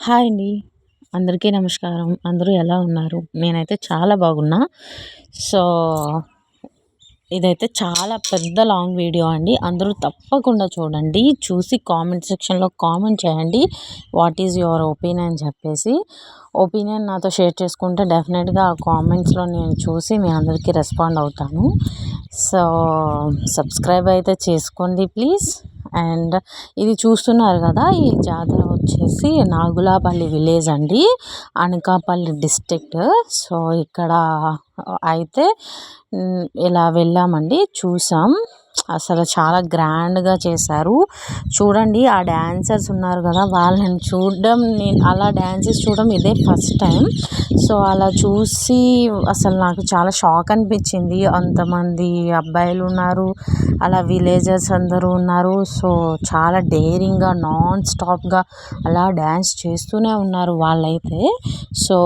Hi అండి. అందరికీ నమస్కారం. అందరూ ఎలా ఉన్నారు? నేనైతే చాలా బాగున్నా. సో ఇదైతే చాలా పెద్ద లాంగ్ వీడియో అండి. అందరూ తప్పకుండా చూడండి. చూసి కామెంట్ సెక్షన్లో కామెంట్ చేయండి. వాట్ ఈజ్ యువర్ ఒపీనియన్ అని చెప్పేసి. ఒపీనియన్ నాతో షేర్ చేసుకుంటే డెఫినెట్గా ఆ కామెంట్స్లో నేను చూసి మీ అందరికీ రెస్పాండ్ అవుతాను. సో సబ్స్క్రైబ్ అయితే చేసుకోండి ప్లీజ్. అండ్ ఇది చూస్తున్నారు కదా ఈ జాతర వచ్చేసి నాగులాపల్లి విలేజ్ అండి అనకాపల్లి డిస్ట్రిక్ట్. సో ఇక్కడ అయితే ఇలా వెళ్ళామండి చూసాం. అసలు చాలా గ్రాండ్గా చేశారు. చూడండి ఆ డ్యాన్సర్స్ ఉన్నారు కదా వాళ్ళని చూడడం నేను అలా డ్యాన్సెస్ చూడడం ఇదే ఫస్ట్ టైం. సో అలా చూసి అసలు నాకు చాలా షాక్ అనిపించింది. అంతమంది అబ్బాయిలు ఉన్నారు అలా విలేజర్స్ అందరూ ఉన్నారు. సో చాలా డేరింగ్గా నాన్ స్టాప్గా అలా డ్యాన్స్ చేస్తూనే ఉన్నారు వాళ్ళైతే. సో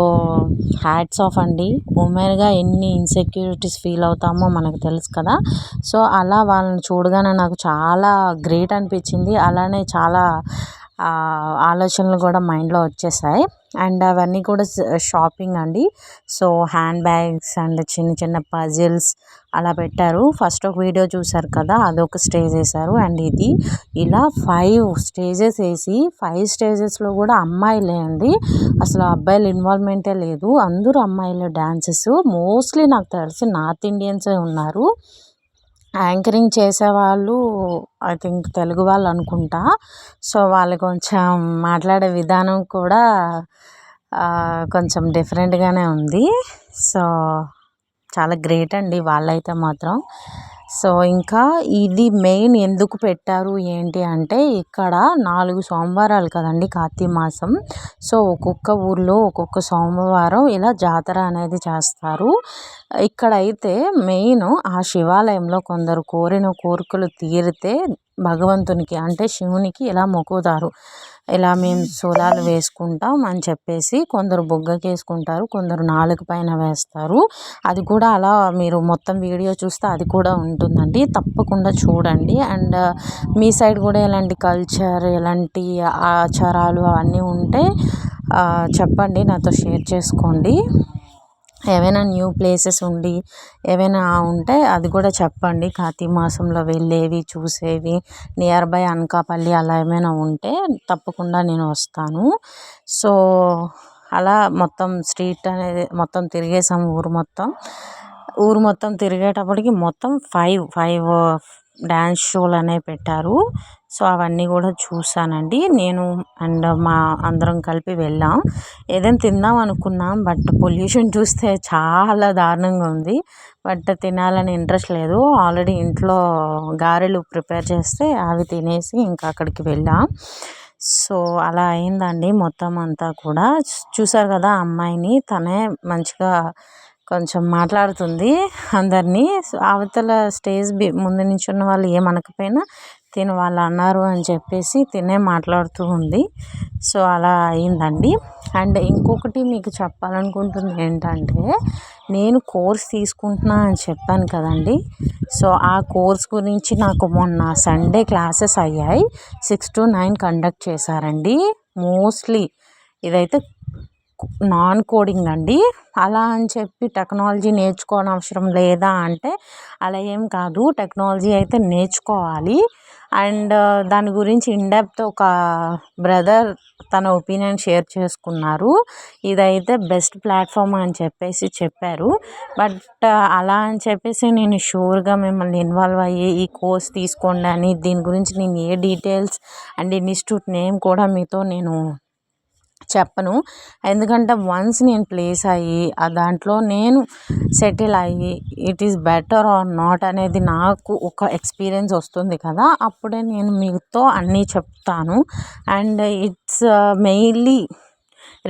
హ్యాట్స్ ఆఫ్ అండి. ఉమెన్గా ఎన్ని ఇన్సెక్యూరిటీస్ ఫీల్ అవుతామో మనకు తెలుసు కదా. సో అలా వాళ్ళ వాళ్ళని చూడగానే నాకు చాలా గ్రేట్ అనిపించింది. అలానే చాలా ఆలోచనలు కూడా మైండ్లో వచ్చేసాయి. అండ్ అవన్నీ కూడా షాపింగ్ అండి. సో హ్యాండ్ బ్యాగ్స్ అండ్ చిన్న చిన్న పజిల్స్ అలా పెట్టారు. ఫస్ట్ ఒక వీడియో చూసారు కదా అదొక స్టేజ్ వేశారు అండ్ ఇది ఇలా ఫైవ్ స్టేజెస్ వేసి ఫైవ్ స్టేజెస్లో కూడా అమ్మాయిలే అండి. అసలు అబ్బాయిల ఇన్వాల్వ్మెంటే లేదు. అందరూ అమ్మాయిలే డ్యాన్సెస్ మోస్ట్లీ నాకు తెలిసి నార్త్ ఇండియన్సే ఉన్నారు. యాంకరింగ్ చేసేవాళ్ళు ఐ థింక్ తెలుగు వాళ్ళు అనుకుంటా. సో వాళ్ళు కొంచెం మాట్లాడే విధానం కూడా కొంచెం డిఫరెంట్గానే ఉంది. సో చాలా గ్రేట్ అండి వాళ్ళైతే మాత్రం. సో ఇంకా ఇది మెయిన్ ఎందుకు పెట్టారు ఏంటి అంటే ఇక్కడ నాలుగు సోమవారాలు కదండి కార్తీక మాసం. సో ఒక్కొక్క ఊర్లో ఒక్కొక్క సోమవారం ఇలా జాతర అనేది చేస్తారు. ఇక్కడైతే మెయిన్ ఆ శివాలయంలో కొందరు కోరిన కోరికలు తీరితే భగవంతునికి అంటే శివునికి ఇలా మొక్కుతారు. ఇలా మేము సోలాలు వేసుకుంటాం అని చెప్పేసి కొందరు బొగ్గకి వేసుకుంటారు కొందరు నాలుగు పైన వేస్తారు. అది కూడా అలా మీరు మొత్తం వీడియో చూస్తే అది కూడా ఉంటుందండి. తప్పకుండా చూడండి. అండ్ మీ సైడ్ కూడా ఎలాంటి కల్చర్ ఎలాంటి ఆచారాలు అవన్నీ ఉంటే చెప్పండి. నాతో షేర్ చేసుకోండి. ఏవైనా న్యూ ప్లేసెస్ ఉండి ఏవైనా ఉంటే అది కూడా చెప్పండి. కార్తీక మాసంలో వెళ్ళేవి చూసేవి. నియర్ బై అనకాపల్లి అలా ఏమైనా ఉంటే తప్పకుండా నేను వస్తాను. సో అలా మొత్తం స్ట్రీట్ అనేది మొత్తం తిరిగేసాము ఊరు మొత్తం. ఊరు మొత్తం తిరిగేటప్పటికి మొత్తం ఫైవ్ ఫైవ్ డ్యాన్స్ షోలు అనేవి పెట్టారు. సో అవన్నీ కూడా చూసానండి. నేను అండ్ మా అందరం కలిపి వెళ్ళాం. ఏదైనా తిందాం అనుకున్నాం. బట్ పొల్యూషన్ చూస్తే చాలా దారుణంగా ఉంది. బట్ తినాలని ఇంట్రెస్ట్ లేదు. ఆల్రెడీ ఇంట్లో గారెలు ప్రిపేర్ చేస్తే అవి తినేసి ఇంకా అక్కడికి వెళ్ళాం. సో అలా అయిందండి మొత్తం అంతా కూడా. చూసారు కదా అమ్మాయిని. తనే మంచిగా కొంచెం మాట్లాడుతుంది అందరినీ. అవతల స్టేజ్ ముందు నుంచి ఉన్న వాళ్ళు ఏమనకపోయినా తిను వాళ్ళు అన్నారు అని చెప్పేసి తినే మాట్లాడుతూ ఉంది. సో అలా అయిందండి. అండ్ ఇంకొకటి మీకు చెప్పాలనుకుంటుంది ఏంటంటే నేను కోర్స్ తీసుకుంటున్నా అని చెప్పాను కదండి. సో ఆ కోర్స్ గురించి నాకు మొన్న సండే క్లాసెస్ అయ్యాయి. సిక్స్ టు నైన్ కండక్ట్ చేశారండి. మోస్ట్లీ ఇదైతే నాన్ కోడింగ్ అండి. అలా అని చెప్పి టెక్నాలజీ నేర్చుకోని అవసరం లేదా అంటే అలా ఏం కాదు. టెక్నాలజీ అయితే నేర్చుకోవాలి. అండ్ దాని గురించి ఇన్డెప్త్ ఒక బ్రదర్ తన ఒపీనియన్ షేర్ చేసుకున్నారు. ఇదైతే బెస్ట్ ప్లాట్ఫామ్ అని చెప్పేసి చెప్పారు. బట్ అలా అని చెప్పేసి నేను షూర్గా మిమ్మల్ని ఇన్వాల్వ్ అయ్యి ఈ కోర్స్ తీసుకోండి అని దీని గురించి నేను ఏ డీటెయిల్స్ అండ్ ఇన్స్టిట్యూట్ నేమ్ కూడా మీతో నేను చెప్పను. ఎందుకంటే వన్స్ నేను ప్లేస్ అయ్యి ఆ దాంట్లో నేను సెటిల్ అయ్యి it is better or not అనేది నాకు ఒక ఎక్స్పీరియన్స్ వస్తుంది కదా అప్పుడే నేను మీతో అన్నీ చెప్తాను. And it's mainly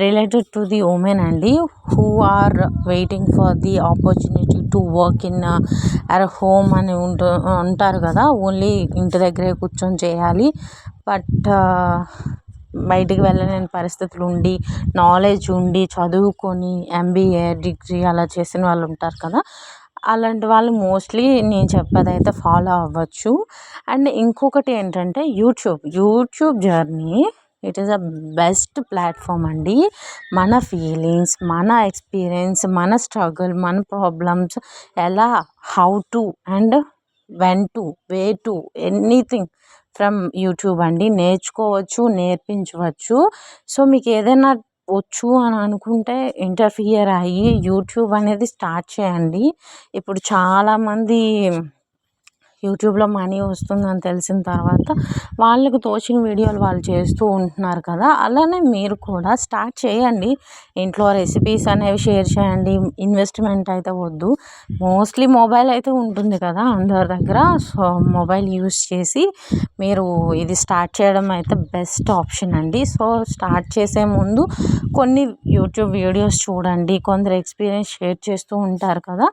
related to the women అండి who are waiting for the opportunity to work in our home అని ఉంటూ ఉంటారు కదా ఓన్లీ ఇంటి దగ్గరే కూర్చొని చేయాలి. బట్ బయటికి వెళ్ళలేని పరిస్థితులు ఉండి నాలెడ్జ్ ఉండి చదువుకొని ఎంబీఏ డిగ్రీ అలా చేసిన వాళ్ళు ఉంటారు కదా. అలాంటి వాళ్ళు మోస్ట్లీ నేను చెప్పేదైతే ఫాలో అవ్వచ్చు. అండ్ ఇంకొకటి ఏంటంటే YouTube. YouTube journey it is a best platform అండి. మన ఫీలింగ్స్ మన ఎక్స్పీరియన్స్ మన స్ట్రగుల్ మన ప్రాబ్లమ్స్ ఎలా how to and when to way to anything from YouTube అండి. నేర్చుకోవచ్చు నేర్పించవచ్చు. సో మీకు ఏదైనా వచ్చు అని అనుకుంటే ఇంటర్ఫియర్ అయ్యి యూట్యూబ్ అనేది స్టార్ట్ చేయండి. ఇప్పుడు చాలామంది యూట్యూబ్లో మనీ వస్తుందని తెలిసిన తర్వాత వాళ్ళకు తోచిన వీడియోలు వాళ్ళు చేస్తూ ఉంటున్నారు కదా అలానే మీరు కూడా స్టార్ట్ చేయండి. ఇంట్లో రెసిపీస్ అనేవి షేర్ చేయండి. ఇన్వెస్ట్మెంట్ అయితే వద్దు. మోస్ట్లీ మొబైల్ అయితే ఉంటుంది కదా అందరి దగ్గర. సో మొబైల్ యూస్ చేసి మీరు ఇది స్టార్ట్ చేయడం అయితే బెస్ట్ ఆప్షన్ అండి. సో స్టార్ట్ చేసే ముందు కొన్ని యూట్యూబ్ వీడియోస్ చూడండి. కొందరు ఎక్స్పీరియన్స్ షేర్ చేస్తూ ఉంటారు కదా.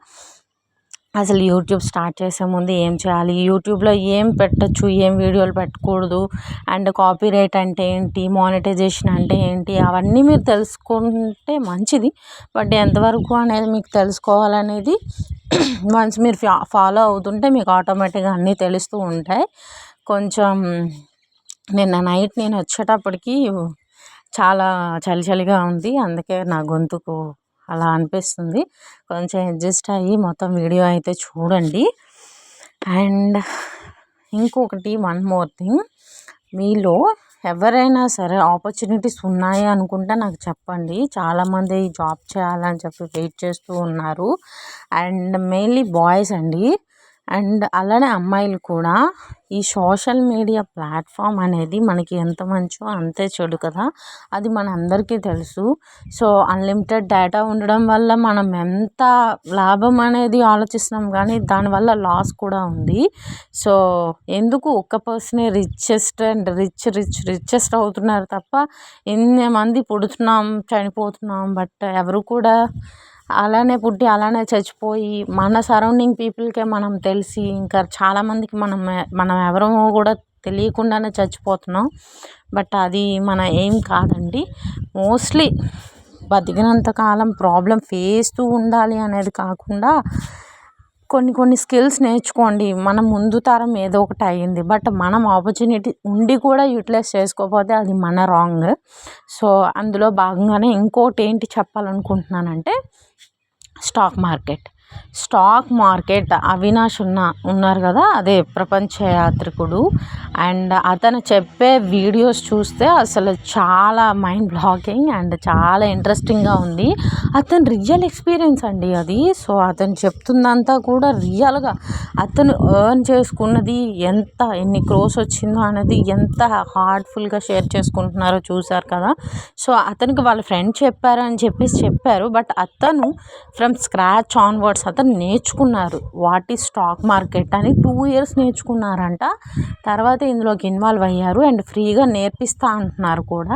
అసలు యూట్యూబ్ స్టార్ట్ చేసే ముందు ఏం చేయాలి? యూట్యూబ్లో ఏం పెట్టచ్చు? ఏం వీడియోలు పెట్టకూడదు? అండ్ కాపీ రైట్ అంటే ఏంటి? మానిటైజేషన్ అంటే ఏంటి? అవన్నీ మీరు తెలుసుకుంటే మంచిది. బట్ ఎంతవరకు అనేది మీకు తెలుసుకోవాలనేది వన్స్ మీరు ఫాలో అవుతుంటే మీకు ఆటోమేటిక్గా అన్నీ తెలుస్తూ ఉంటాయి. కొంచెం నిన్న నైట్ నేను వచ్చేటప్పటికి చాలా చలి చలిగా ఉంది. అందుకే నా గొంతుకు అలా అనిపిస్తుంది. కొంచెం అడ్జస్ట్ అయ్యి మొత్తం వీడియో అయితే చూడండి. అండ్ ఇంకొకటి వన్ మోర్ థింగ్. మీలో ఎవరైనా సరే ఆపర్చునిటీస్ ఉన్నాయి అనుకుంటే నాకు చెప్పండి. చాలామంది జాబ్ చేయాలని చెప్పి వెయిట్ చేస్తూ ఉన్నారు. అండ్ మెయిన్లీ బాయ్స్ అండి. అండ్ అలానే అమ్మాయిలు కూడా ఈ సోషల్ మీడియా ప్లాట్ఫామ్ అనేది మనకి ఎంత మంచో అంతే చెడు కదా. అది మన అందరికీ తెలుసు. సో అన్లిమిటెడ్ డేటా ఉండడం వల్ల మనం ఎంత లాభం అనేది ఆలోచిస్తున్నాం కానీ దానివల్ల లాస్ కూడా ఉంది. సో ఎందుకు ఒక్క పర్సనే richest and rich rich richest అవుతున్నారు తప్ప ఎన్ని మంది పుడుతున్నాం చనిపోతున్నాం బట్ ఎవరు కూడా అలానే పుట్టి అలానే చచ్చిపోయి మన సరౌండింగ్ పీపుల్కే మనం తెలిసి ఇంకా చాలామందికి మనం మనం ఎవరమో కూడా తెలియకుండానే చచ్చిపోతున్నాం. బట్ అది మన ఏం కాదండి. మోస్ట్లీ బతికినంత కాలం ప్రాబ్లం ఫేస్తూ ఉండాలి అనేది కాకుండా కొన్ని కొన్ని స్కిల్స్ నేర్చుకోండి. మన ముందు తరం ఏదో ఒకటి అయ్యింది. బట్ మనం ఆపర్చునిటీ ఉండి కూడా యూటిలైజ్ చేసుకోకపోతే అది మన రాంగ్. సో అందులో భాగంగానే ఇంకోటి ఏంటి చెప్పాలనుకుంటున్నానంటే stock market. Stock market Avinash ఉన్న ఉన్నారు కదా అదే ప్రపంచ యాత్రికుడు. అండ్ అతను చెప్పే వీడియోస్ చూస్తే అసలు చాలా మైండ్ బ్లాకింగ్ అండ్ చాలా ఇంట్రెస్టింగ్గా ఉంది. అతను రియల్ ఎక్స్పీరియన్స్ అండి అది. సో అతను చెప్తుందంతా కూడా రియల్గా అతను ఎర్న్ చేసుకున్నది ఎంత ఎన్ని క్రోస్ వచ్చిందో అనేది ఎంత హార్ట్ఫుల్గా షేర్ చేసుకుంటున్నారో చూశారు కదా. సో అతనికి వాళ్ళ ఫ్రెండ్ చెప్పారు అని చెప్పేసి చెప్పారు. బట్ అతను ఫ్రమ్ స్క్రాచ్ ఆన్వర్డ్స్ ఇయర్స్ అతను నేర్చుకున్నారు. వాట్ ఈజ్ స్టాక్ మార్కెట్ అని టూ ఇయర్స్ నేర్చుకున్నారంట. తర్వాత ఇందులోకి ఇన్వాల్వ్ అయ్యారు అండ్ ఫ్రీగా నేర్పిస్తా అంటున్నారు కూడా.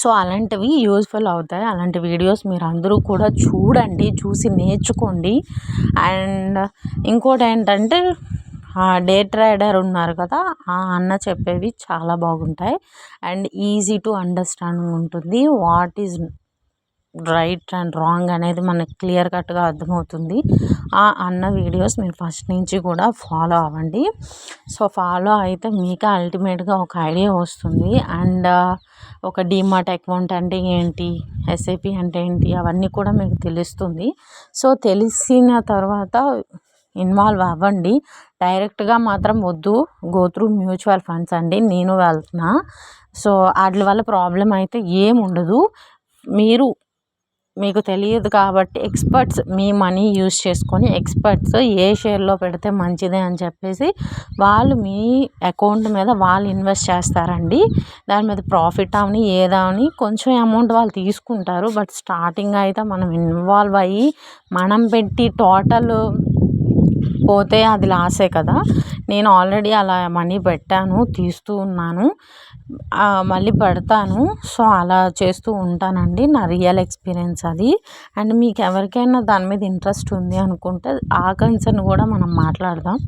సో అలాంటివి యూజ్ఫుల్ అవుతాయి. అలాంటి వీడియోస్ మీరు అందరూ కూడా చూడండి చూసి నేర్చుకోండి. అండ్ ఇంకోటి ఏంటంటే డే ట్రేడర్ ఉన్నారు కదా ఆ అన్న చెప్పేవి చాలా బాగుంటాయి. అండ్ ఈజీ టు అండర్స్టాండ్ ఉంటుంది. What is right and wrong అనేది మనకు క్లియర్ కట్గా అర్థమవుతుంది. ఆ అన్న వీడియోస్ మీరు ఫస్ట్ నుంచి కూడా ఫాలో అవ్వండి. సో ఫాలో అయితే మీకు అల్టిమేట్గా ఒక ఐడియా వస్తుంది. అండ్ ఒక డీమార్ట్ అకౌంట్ అంటే ఏంటి? ఎస్ఐపి అంటే ఏంటి? అవన్నీ కూడా మీకు తెలుస్తుంది. సో తెలిసిన తర్వాత ఇన్వాల్వ్ అవ్వండి. డైరెక్ట్గా మాత్రం వద్దు. గో త్రూ మ్యూచువల్ ఫండ్స్ అండి. నేను వెళ్తున్నా. సో వాటి వల్ల ప్రాబ్లం అయితే ఏముండదు మీరు మీకు తెలియదు కాబట్టి ఎక్స్పర్ట్స్ మీ మనీ యూజ్ చేసుకొని ఎక్స్పర్ట్స్ ఏ షేర్లో పెడితే మంచిది అని చెప్పేసి వాళ్ళు మీ అకౌంట్ మీద వాళ్ళు ఇన్వెస్ట్ చేస్తారండి. దాని మీద ప్రాఫిట్ అవని ఏదని కొంచెం అమౌంట్ వాళ్ళు తీసుకుంటారు. బట్ స్టార్టింగ్ అయితే మనం ఇన్వాల్వ్ అయ్యి మనం పెట్టి టోటల్ పోతే అది లాసే కదా. నేను ఆల్రెడీ అలా మనీ పెట్టాను తీస్తూ ఉన్నాను. మళ్ళీ పెడతాను. సో అలా చేస్తూ ఉంటానండి. నా రియల్ ఎక్స్పీరియన్స్ అది. అండ్ మీకు ఎవరికైనా దాని మీద ఇంట్రెస్ట్ ఉంది అనుకుంటే ఆ కన్సర్న్ కూడా మనం మాట్లాడదాం.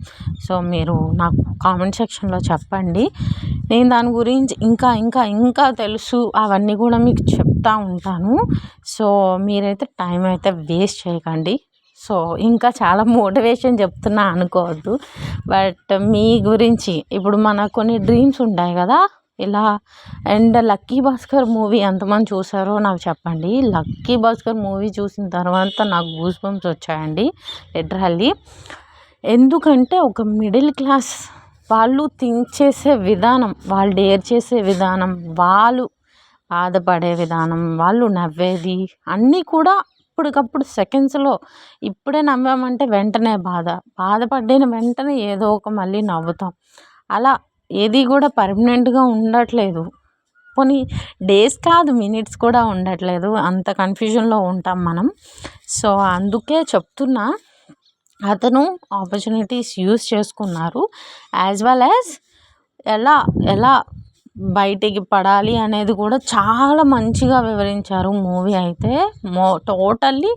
సో మీరు నాకు కామెంట్ సెక్షన్లో చెప్పండి. నేను దాని గురించి ఇంకా ఇంకా ఇంకా తెలుసు. అవన్నీ కూడా మీకు చెప్తూ ఉంటాను. సో మీరైతే టైం అయితే వేస్ట్ చేయకండి. సో ఇంకా చాలా మోటివేషన్ చెప్తున్నా అనుకోవద్దు. బట్ మీ గురించి ఇప్పుడు మన కొన్ని డ్రీమ్స్ ఉంటాయి కదా? ఇలా అండ్ లక్కీ భాస్కర్ మూవీ ఎంతమంది చూసారో నాకు చెప్పండి. లక్కీ భాస్కర్ మూవీ చూసిన తర్వాత నాకు గూస్ బంప్స్ వచ్చాయండి లిటరల్లీ ఎందుకంటే ఒక మిడిల్ క్లాస్ వాళ్ళు థింక్ చేసే విధానం వాళ్ళు డేర్ చేసే విధానం వాళ్ళు బాధపడే విధానం వాళ్ళు నవ్వేది అన్నీ కూడా అప్పటికప్పుడు సెకండ్స్లో ఇప్పుడే నవ్వామంటే వెంటనే బాధ. బాధపడిన వెంటనే ఏదో ఒక మళ్ళీ నవ్వుతాం. అలా ఏది కూడా పర్మనెంట్గా ఉండట్లేదు. పోనీ డేస్ కాదు మినిట్స్ కూడా ఉండట్లేదు. అంత కన్ఫ్యూజన్లో ఉంటాం మనం. సో అందుకే చెప్తున్నా అతను ఆపర్చునిటీస్ యూస్ చేసుకున్నారు. యాజ్ వెల్ యాజ్ ఎలా ఎలా బయటికి పడాలి అనేది కూడా చాలా మంచిగా వివరించారు మూవీ అయితే. మో టోటల్లీ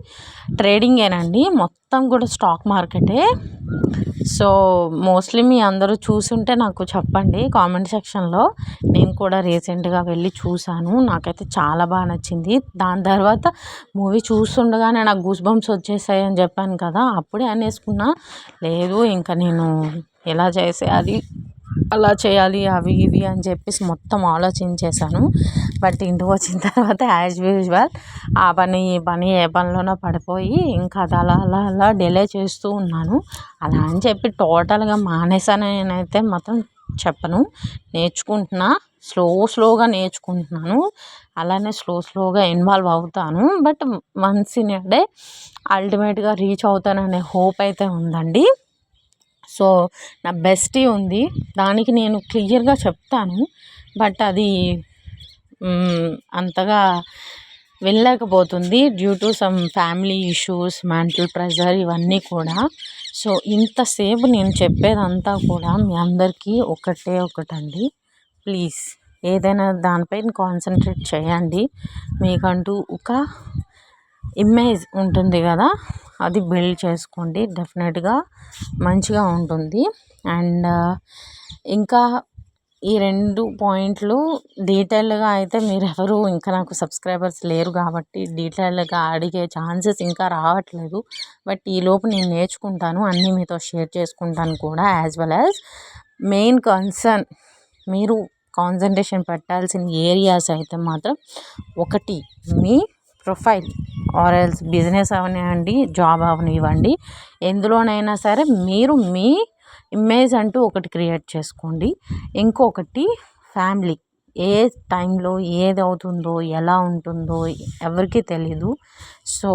ట్రేడింగేనండి. మొత్తం కూడా స్టాక్ మార్కెటే. సో మోస్ట్లీ మీ అందరూ చూసుంటే నాకు చెప్పండి కామెంట్ సెక్షన్లో. నేను కూడా రీసెంట్గా వెళ్ళి చూశాను. నాకైతే చాలా బాగా నచ్చింది. దాని తర్వాత మూవీ చూస్తుండగానే నాకు గూస్ బంప్స్ వచ్చేసాయి అని చెప్పాను కదా అప్పుడే అనేసుకున్నా లేదు ఇంకా నేను ఎలా చేసే అది అలా చేయాలి అవి ఇవి అని చెప్పేసి మొత్తం ఆలోచించేశాను. బట్ ఇంటికి వచ్చిన తర్వాత యాజ్ యూజువల్ ఆ పని ఈ పని ఏ పనిలోనో పడిపోయి ఇంకా అది అలా అలా అలా డిలే చేస్తూ ఉన్నాను. అలా అని చెప్పి టోటల్గా మానేసాను నేనైతే మాత్రం చెప్పను. నేర్చుకుంటున్నా స్లో స్లోగా నేర్చుకుంటున్నాను. అలానే స్లో స్లోగా ఇన్వాల్వ్ అవుతాను. బట్ వన్స్ ఇన్ డే అల్టిమేట్గా రీచ్ అవుతాననే హోప్ అయితే ఉందండి. సో నా బెస్టీ ఉంది. దానికి నేను క్లియర్గా చెప్తాను. బట్ అది అంతగా వెళ్ళలేకపోతుంది due to some family issues mental pressure ఇవన్నీ కూడా. సో ఇంతసేపు నేను చెప్పేదంతా కూడా మీ అందరికీ ఒకటే ఒకటండి. ప్లీజ్ ఏదైనా దానిపైన కాన్సన్ట్రేట్ చేయండి. మీకంటూ ఒక ఇమేజ్ ఉంటుంది కదా అది బిల్డ్ చేసుకోండి. డెఫినెట్గా మంచిగా ఉంటుంది. అండ్ ఇంకా ఈ రెండు పాయింట్లు డీటెయిల్గా అయితే మీరు ఎవరు ఇంకా నాకు సబ్స్క్రైబర్స్ లేరు కాబట్టి డీటెయిల్గా అడిగే ఛాన్సెస్ ఇంకా రావట్లేదు. బట్ ఈలోపు నేను నేర్చుకుంటాను. అన్నీ మీతో షేర్ చేసుకుంటాను కూడా as well as. Main concern మీరు కాన్సన్ట్రేషన్ పెట్టాల్సిన ఏరియాస్ అయితే మాత్రం ఒకటి మీ ప్రొఫైల్. ఆర్ఎల్స్ బిజినెస్ అవనివ్వండి జాబ్ అవనివ్వండి ఎందులోనైనా సరే మీరు మీ ఇమేజ్ అంటూ ఒకటి క్రియేట్ చేసుకోండి. ఇంకొకటి ఫ్యామిలీ. ఏ టైంలో ఏది అవుతుందో ఎలా ఉంటుందో ఎవరికీ తెలీదు. So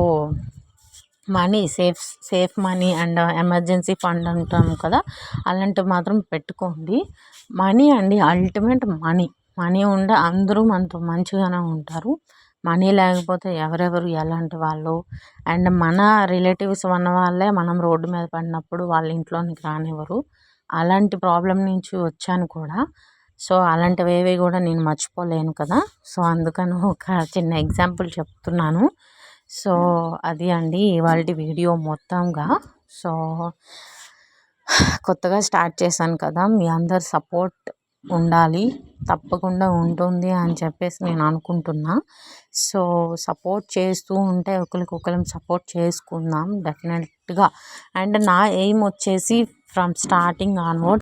money safe safe money and emergency fund అంటాం కదా అలాంటివి మాత్రం పెట్టుకోండి. మనీ అండి అల్టిమేట్ మనీ. మనీ ఉండే అందరూ మనతో మంచిగానే ఉంటారు. మనీ లేకపోతే ఎవరెవరు ఎలాంటి వాళ్ళు? అండ్ మన రిలేటివ్స్ ఉన్న వాళ్ళే మనం రోడ్డు మీద పడినప్పుడు వాళ్ళ ఇంట్లోనికి రానివ్వరు. అలాంటి ప్రాబ్లం నుంచి వచ్చాను కూడా. సో అలాంటివి ఏవి కూడా నేను మర్చిపోలేను కదా. సో అందుకని ఒక చిన్న ఎగ్జాంపుల్ చెప్తున్నాను. సో అది అండి ఇవాళ వీడియో మొత్తంగా. సో కొత్తగా స్టార్ట్ చేశాను కదా. మీ అందరు సపోర్ట్ ఉండాలి. తప్పకుండా ఉంటుంది అని చెప్పేసి నేను అనుకుంటున్నా. సో సపోర్ట్ చేస్తూ ఉంటే ఒకరికొకరం సపోర్ట్ చేసుకుందాం డెఫినెట్గా. అండ్ నా ఎయిమ్ వచ్చేసి ఫ్రమ్ స్టార్టింగ్ ఆన్వర్డ్